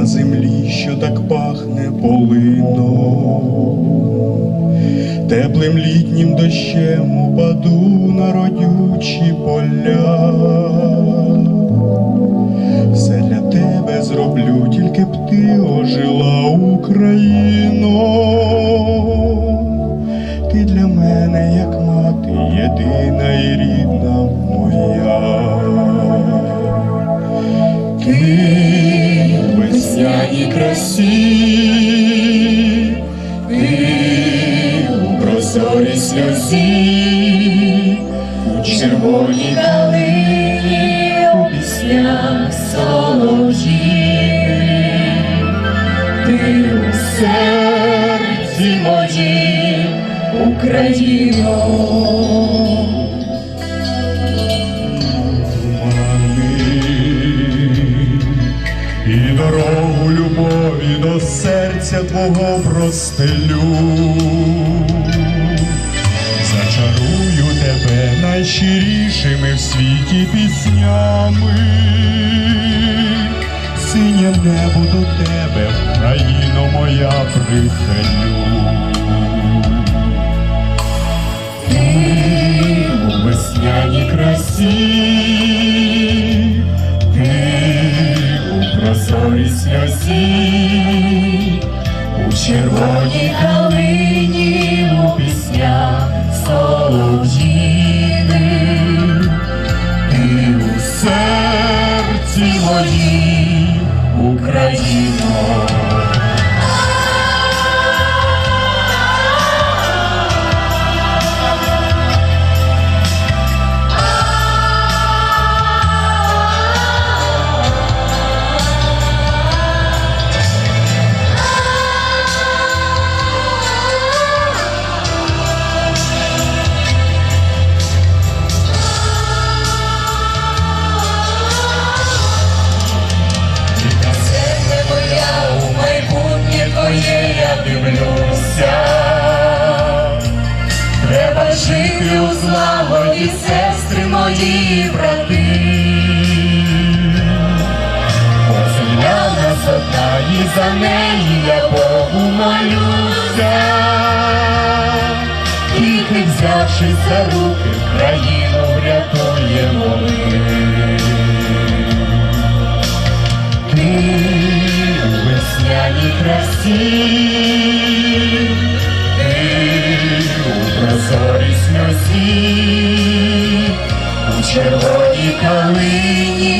на землі, що так пахне полином, теплим літнім дощем упаду на родючі поля. Все для тебе зроблю, тільки б ти ожила Україно. Ти для мене, як мати, єдина і рідна моя. Ти весняній красі, ти у прозорій сльозі, у червоній калині, у піснях солов'їни, ти у серці моїм, Україно. До серця твого простелю. Зачарую тебе найщирішими в світі піснями. Синє небо до тебе, країно моя прихилю. Ти у весняній прозорій сльозі, у червоній калині, у піснях солов'їни, ти у серці моїй, Україно. Жити у злагоді, сестри мої брати. Бо земля нас одна, і за неї я Богу молюся. Тільки взявшись за руки, країну врятуємо ми. Ти у весняній красі, у червоній калині,